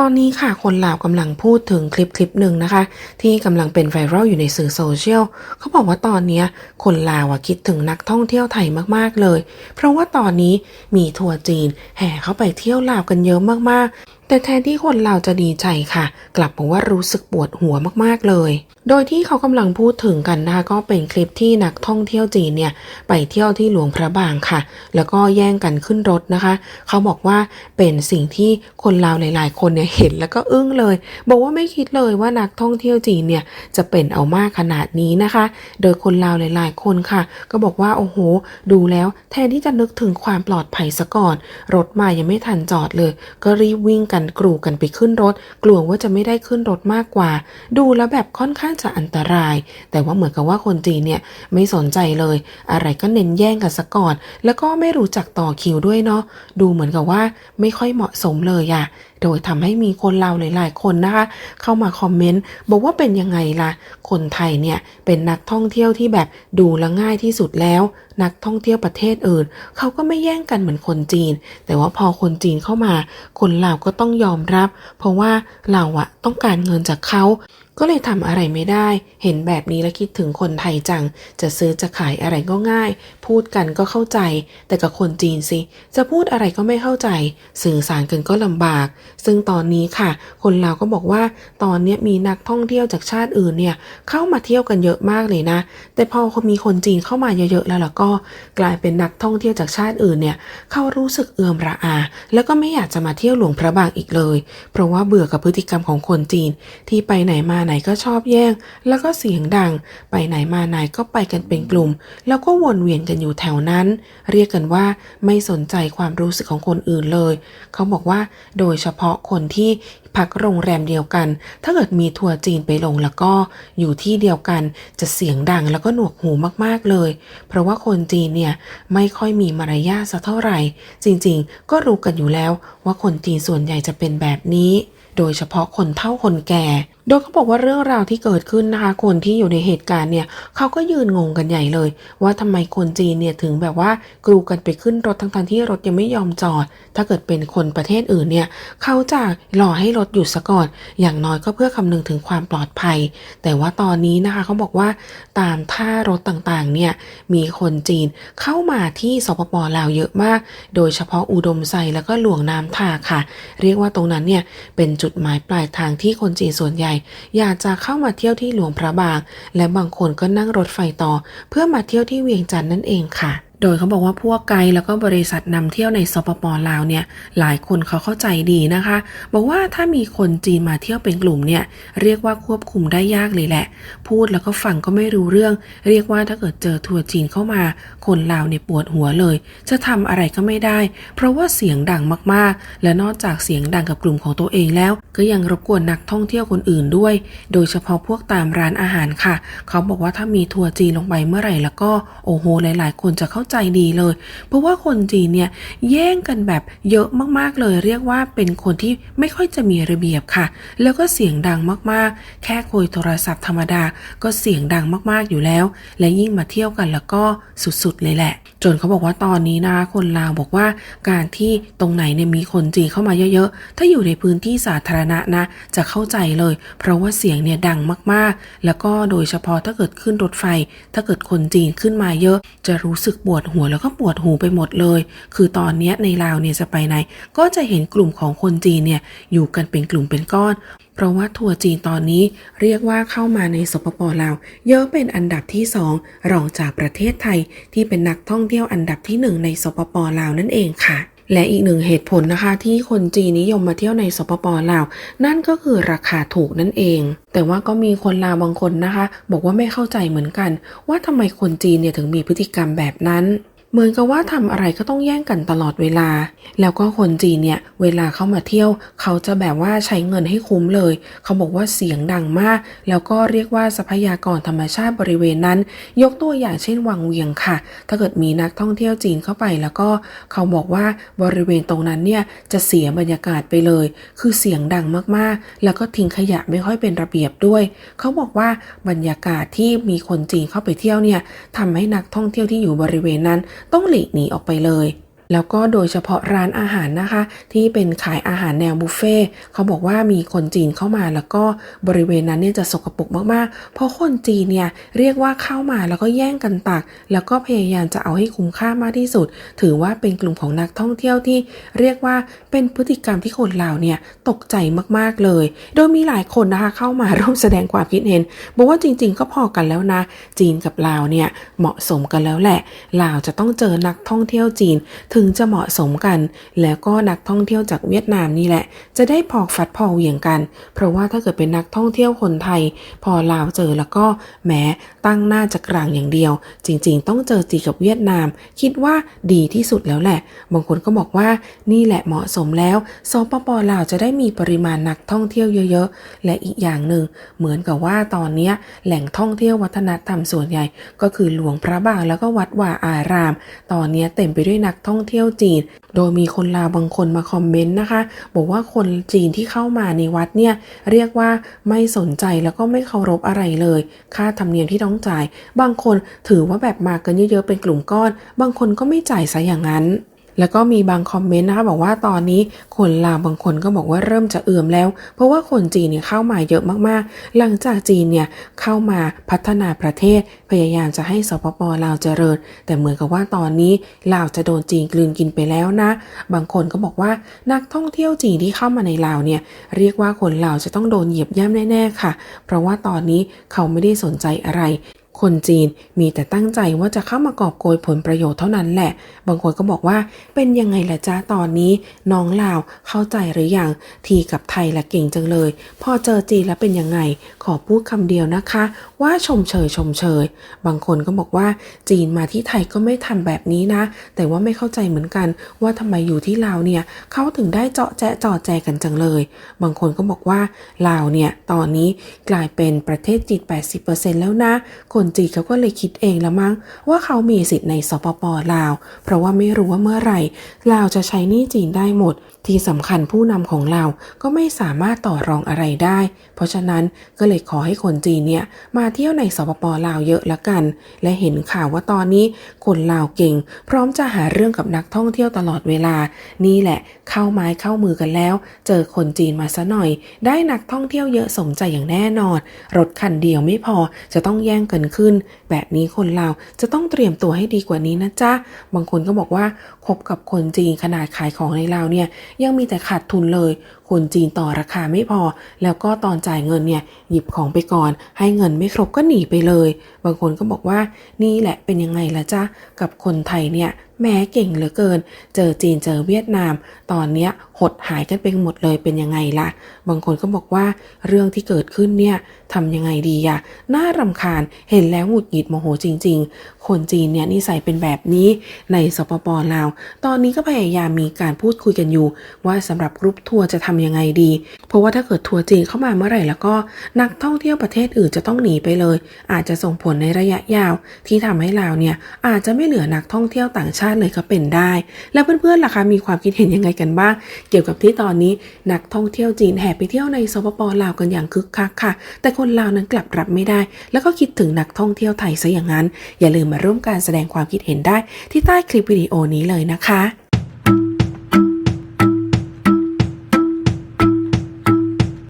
ตอนนี้ค่ะคนลาวกำลังพูดถึงคลิปคลิปหนึ่งนะคะ ที่กำลังเป็นไวรัลอยู่ในสื่อโซเชียลเขาบอกว่าตอนนี้คนลาวคิดถึงนักท่องเที่ยวไทยมากๆเลย เพราะว่าตอนนี้มีทัวร์จีนแห่เข้าไปเที่ยวลาวกันเยอะมากๆ แต่แทนที่คนลาจะดีใจค่ะ กลับบอกว่ารู้สึกปวดหัวมากๆเลย โดยที่เขากำลังพูดถึงกันนะคะก็เป็นคลิปที่นักท่องเที่ยวจีนเนี่ยไปเที่ยวที่หลวงพระบางค่ะ แล้วก็แย่งกันขึ้นรถนะคะ เขาบอกว่าเป็นสิ่งที่คนลาหลาย ๆ คนเนี่ยเห็นแล้วก็อึ้งเลย บอกว่าไม่คิดเลยว่านักท่องเที่ยวจีนเนี่ยจะเป็นเอามากขนาดนี้นะคะ โดยคนลาหลาย ๆ คนค่ะ ก็บอกว่าโอ้โห ดูแล้วแทนที่จะนึกถึงความปลอดภัยซะก่อนรถมายังไม่ทันจอดเลย ก็รีบวิ่งกันกรูกันไปขึ้นรถ กลัวว่าจะไม่ได้ขึ้นรถมากกว่า ดูแล้วแบบค่อนข้างจะอันตราย แต่ว่าเหมือนกับว่าคนจีนเนี่ยไม่สนใจเลย อะไรก็เน้นแย่งกันซะก่อน แล้วก็ไม่รู้จักต่อคิวด้วยเนาะดูเหมือนกับว่าไม่ค่อยเหมาะสมเลยอะโดยทำให้มีคนลาวหลาย ๆ คนนะคะ เข้ามาคอมเมนต์บอกว่าเป็นยังไงล่ะ คนไทยเนี่ยเป็นนักท่องเที่ยวที่แบบดูและง่ายที่สุดแล้ว นักท่องเที่ยวประเทศอื่น เขาก็ไม่แย่งกันเหมือนคนจีน แต่ว่าพอคนจีนเข้ามา คนลาวก็ต้องยอมรับ เพราะว่าเราอะต้องการเงินจากเขา ก็เลยทำอะไรไม่ได้ เห็นแบบนี้แล้วคิดถึงคนไทยจัง จะซื้อจะขายอะไรก็ง่าย พูดกันก็เข้าใจ แต่กับคนจีนสิ จะพูดอะไรก็ไม่เข้าใจ สื่อสารกันก็ลำบาก ซึ่งตอนนี้ค่ะ คนลาวก็บอกว่า ตอนนี้มีนักท่องเที่ยวจากชาติอื่นเนี่ย เข้ามาเที่ยวกันเยอะมากเลยนะ แต่พอมีคนจีนเข้ามาเยอะๆแล้วล่ะก็ กลายเป็นนักท่องเที่ยวจากชาติอื่นเนี่ย เขารู้สึกเอื่อมระอา แล้วก็ไม่อยากจะมาเที่ยวหลวงพระบางอีกเลย เพราะว่าเบื่อกับพฤติกรรมของคนจีนที่ไปไหนมาไหนก็ชอบแย่ง แล้วก็เสียงดัง ไปไหนมาไหนก็ไปกันเป็นกลุ่ม แล้วก็วนเวียนกันอยู่แถวนั้น เรียกกันว่าไม่สนใจความรู้สึกของคนอื่นเลย เขาบอกว่าโดยเฉพาะคนที่พักโรงแรมเดียวกัน ถ้าเกิดมีทัวร์จีนไปลงแล้วก็อยู่ที่เดียวกันจะเสียงดังแล้วก็หนวกหูมากๆเลย เพราะว่าคนจีนเนี่ยไม่ค่อยมีมารยาทสักเท่าไหร่ จริงๆ ก็รู้กันอยู่แล้วว่าคนจีนส่วนใหญ่จะเป็นแบบนี้ โดยเฉพาะคนเฒ่าคนแก่ โดยเขาบอกว่าเรื่องราวที่เกิดขึ้นนะคะ คนที่อยู่ในเหตุการณ์เนี่ยเขาก็ยืนงงกันใหญ่เลย ว่าทำไมคนจีนเนี่ยถึงแบบว่ากรูกันไปขึ้นรถทั้งๆที่รถยังไม่ยอมจอด ถ้าเกิดเป็นคนประเทศอื่นเนี่ยเขาจะรอให้รถหยุดซะก่อน อย่างน้อยก็เพื่อคำนึงถึงความปลอดภัย แต่ว่าตอนนี้นะคะเขาบอกว่าตามท่ารถต่างๆเนี่ยมีคนจีนเข้ามาที่สปปลาวเยอะมาก โดยเฉพาะอุดมไซแล้วก็หลวงน้ำทาค่ะ เรียกว่าตรงนั้นเนี่ยเป็นจุดหมายปลายทางที่คนจีนส่วนใหญ่อยากจะเข้ามาเที่ยวที่หลวงพระบาง และบางคนก็นั่งรถไฟต่อ เพื่อมาเที่ยวที่เวียงจันทร์นั่นเองค่ะ โดยเขาบอกว่าพวกไกด์แล้วก็บริษัทนำเที่ยวในสปปลาวเนี่ยหลายคนเขาเข้าใจดีนะคะ บอกว่าถ้ามีคนจีนมาเที่ยวเป็นกลุ่มเนี่ยเรียกว่าควบคุมได้ยากเลยแหละ พูดแล้วก็ฟังก็ไม่รู้เรื่อง เรียกว่าถ้าเกิดเจอทัวร์จีนเข้ามา คนลาวเนี่ยปวดหัวเลย จะทำอะไรก็ไม่ได้ เพราะว่าเสียงดังมากๆ และนอกจากเสียงดังกับกลุ่มของตัวเองแล้ว ก็ยังรบกวนนักท่องเที่ยวคนอื่นด้วย โดยเฉพาะพวกตามร้านอาหารค่ะ เขาบอกว่าถ้ามีทัวร์จีนลงไปเมื่อไหร่แล้วก็โอ้โหหลาย ๆ คนจะเข้าใจดีเลย เพราะว่าคนจีนเนี่ยแย่งกันแบบเยอะมากๆเลย เรียกว่าเป็นคนที่ไม่ค่อยจะมีระเบียบค่ะ แล้วก็เสียงดังมากๆ แค่คุยโทรศัพท์ธรรมดาก็เสียงดังมากๆอยู่แล้ว และยิ่งมาเที่ยวกันแล้วก็สุดๆเลยแหละ จนเขาบอกว่าตอนนี้นะคนลาวบอกว่าการที่ตรงไหนเนี่ยมีคนจีนเข้ามาเยอะๆ ถ้าอยู่ในพื้นที่สาธารณะนะจะเข้าใจเลย เพราะว่าเสียงเนี่ยดังมากๆ แล้วก็โดยเฉพาะถ้าเกิดขึ้นรถไฟ ถ้าเกิดคนจีนขึ้นมาเยอะ จะรู้สึกปวดดหัวแล้วก็ปวดหูไปหมดเลย คือตอนนี้ในลาวเนี่ยจะไปไหน ก็จะเห็นกลุ่มของคนจีนเนี่ยอยู่กันเป็นกลุ่มเป็นก้อน เพราะว่าทัวร์จีนตอนนี้เรียกว่าเข้ามาในสปปลาว เยอะเป็นอันดับที่สองรองจากประเทศไทยที่เป็นนักท่องเที่ยวอันดับที่หนึ่งในสปปลาวนั่นเองค่ะ และอีกหนึ่งเหตุผลนะคะที่คนจีนนิยมมาเที่ยวในสปปลาว นั่นก็คือราคาถูกนั่นเอง แต่ว่าก็มีคนลาวบางคนนะคะ บอกว่าไม่เข้าใจเหมือนกัน ว่าทำไมคนจีนเนี่ยถึงมีพฤติกรรมแบบนั้น เหมือนกับว่าทำอะไรก็ต้องแย่งกันตลอดเวลา แล้วก็คนจีนเนี่ยเวลาเข้ามาเที่ยว เขาจะแบบว่าใช้เงินให้คุ้มเลย เขาบอกว่าเสียงดังมาก แล้วก็เรียกว่าทรัพยากรธรรมชาติบริเวณนั้น ยกตัวอย่างเช่นวังเวียงค่ะ ถ้าเกิดมีนักท่องเที่ยวจีนเข้าไปแล้วก็เขาบอกว่าบริเวณตรงนั้นเนี่ยจะเสียบรรยากาศไปเลย คือเสียงดังมากๆ แล้วก็ทิ้งขยะไม่ค่อยเป็นระเบียบด้วย เขาบอกว่าบรรยากาศที่มีคนจีนเข้าไปเที่ยวเนี่ยทำให้นักท่องเที่ยวที่อยู่บริเวณนั้นต้องหลีกหนีออกไปเลย แล้วก็โดยเฉพาะร้านอาหารนะคะ ที่เป็นขายอาหารแนวบุฟเฟ่เขาบอกว่ามีคนจีนเข้ามาแล้วก็บริเวณนั้นเนี่ยจะสกปรกมากๆ เพราะคนจีนเนี่ยเรียกว่าเข้ามาแล้วก็แย่งกันตัก แล้วก็พยายามจะเอาให้คุ้มค่ามากที่สุด ถือว่าเป็นกลุ่มของนักท่องเที่ยวที่เรียกว่าเป็นพฤติกรรมที่คนลาวเนี่ยตกใจมากๆเลย โดยมีหลายคนนะคะเข้ามาร่วมแสดงความคิดเห็นบอกว่าจริง ๆ ก็พอกันแล้วนะ จีนกับลาวเนี่ยเหมาะสมกันแล้วแหละลาวจะต้องเจอนักท่องเที่ยวจีนถึงจะเหมาะสมกัน แล้วก็นักท่องเที่ยวจากเวียดนามนี่แหละ จะได้พอฟัดพอเหวี่ยงกัน เพราะว่าถ้าเกิดเป็นนักท่องเที่ยวคนไทย พอลาวเจอแล้วก็แหมตั้งหน้าจะกลางอย่างเดียว จริง ๆ ต้องเจอจีกับเวียดนาม คิดว่าดีที่สุดแล้วแหละ บางคนก็บอกว่านี่แหละเหมาะสมแล้วสปปลาวจะได้มีปริมาณนักท่องเที่ยวเยอะๆ และอีกอย่างหนึ่งเหมือนกับว่าตอนนี้แหล่งท่องเที่ยววัฒนธรรมส่วนใหญ่ ก็คือหลวงพระบางแล้วก็วัดวาอาราม ตอนนี้เต็มไปด้วยนักท่องเที่ยวจีน โดยมีคนลาวบางคนมาคอมเมนต์นะคะ บอกว่าคนจีนที่เข้ามาในวัดเนี่ยเรียกว่าไม่สนใจแล้วก็ไม่เคารพอะไรเลย ค่าธรรมเนียมที่ต้องจ่าย บางคนถือว่าแบบมากันเยอะๆเป็นกลุ่มก้อน บางคนก็ไม่จ่ายซะอย่างนั้น แล้วก็มีบางคอมเมนต์นะคะบอกว่าตอนนี้คนลาวบางคนก็บอกว่าเริ่มจะเอื่อมแล้ว เพราะว่าคนจีนเนี่ยเข้ามาเยอะมากๆ หลังจากจีนเนี่ยเข้ามาพัฒนาประเทศพยายามจะให้สปปลาวเจริญ แต่เหมือนกับว่าตอนนี้ลาวจะโดนจีนกลืนกินไปแล้วนะ บางคนก็บอกว่านักท่องเที่ยวจีนที่เข้ามาในลาวเนี่ยเรียกว่าคนลาวจะต้องโดนเหยียบย่ำแน่ๆค่ะ เพราะว่าตอนนี้เขาไม่ได้สนใจอะไร คนจีนมีแต่ตั้งใจว่าจะเข้ามากอบโกยผลประโยชน์เท่านั้นแหละ บางคนก็บอกว่าเป็นยังไงล่ะจ้าตอนนี้ น้องลาวเข้าใจหรือยังทีกับไทยละเก่งจังเลย พอเจอจีนแล้วเป็นยังไง ขอพูดคำเดียวนะคะ ว่าชมเชยชมเชย บางคนก็บอกว่าจีนมาที่ไทยก็ไม่ทำแบบนี้นะ แต่ว่าไม่เข้าใจเหมือนกันว่าทำไมอยู่ที่ลาวเนี่ยเขาถึงได้เจาะแจะจอแจกันจังเลย บางคนก็บอกว่าลาวเนี่ยตอนนี้กลายเป็นประเทศจีน80%แล้วนะ คนจีนเขาก็เลยคิดเองละมั้งว่าเขามีสิทธิ์ในสปปลาว เพราะว่าไม่รู้ว่าเมื่อไหร่ลาวจะใช้หนี้จีนได้หมด ที่สำคัญผู้นำของเราก็ไม่สามารถต่อรองอะไรได้ เพราะฉะนั้นก็เลยขอให้คนจีนเนี่ยมาเที่ยวในสปปลาวเยอะละกัน และเห็นข่าวว่าตอนนี้คนลาวเก่ง พร้อมจะหาเรื่องกับนักท่องเที่ยวตลอดเวลา นี่แหละ เข้าไม้เข้ามือกันแล้ว เจอคนจีนมาซะหน่อย ได้นักท่องเที่ยวเยอะสมใจอย่างแน่นอน รถคันเดียวไม่พอจะต้องแย่งกันขึ้น แบบนี้คนเราจะต้องเตรียมตัวให้ดีกว่านี้นะจ๊ะ บางคนก็บอกว่าคบกับคนจีนขนาดขายของในลาวเนี่ยยังมีแต่ขาดทุนเลยคนจีนต่อราคาไม่พอ แล้วก็ตอนจ่ายเงินเนี่ยหยิบของไปก่อน ให้เงินไม่ครบก็หนีไปเลย บางคนก็บอกว่านี่แหละเป็นยังไงละจ๊ะกับคนไทยเนี่ยแม้เก่งเหลือเกิน เจอจีนเจอเวียดนาม ตอนเนี้ยหดหายกันไปหมดเลยเป็นยังไงล่ะ บางคนก็บอกว่าเรื่องที่เกิดขึ้นเนี่ยทำยังไงดีอะน่ารำคาญเห็นแล้วหงุดหงิดโมโหจริง ๆ คนจีนเนี่ยนิสัยเป็นแบบนี้ในสปปลาว ตอนนี้ก็พยายามมีการพูดคุยกันอยู่ ว่าสำหรับกรุ๊ปทัวร์จะทำยังไงดี เพราะว่าถ้าเกิดทัวร์จีนเข้ามาเมื่อไหร่แล้วก็นักท่องเที่ยวประเทศอื่นจะต้องหนีไปเลย อาจจะส่งผลในระยะยาว ที่ทำให้ลาวเนี่ยอาจจะไม่เหลือนักท่องเที่ยวต่างชาติเลยก็เป็นได้ แล้วเพื่อนๆล่ะคะมีความคิดเห็นยังไงกันบ้าง เกี่ยวกับที่ตอนนี้นักท่องเที่ยวจีนแห่ไปเที่ยวในสปปลาวกันอย่างคึกคักค่ะ แต่คนลาวนั้นกลับรับไม่ได้ แล้วก็คิดถึงนักท่องเที่ยวไทยซะอย่างนั้น อย่าลืมมาร่วมการแสดงความคิดเห็นได้ที่ใต้คลิปวิดีโอนี้เลยนะคะ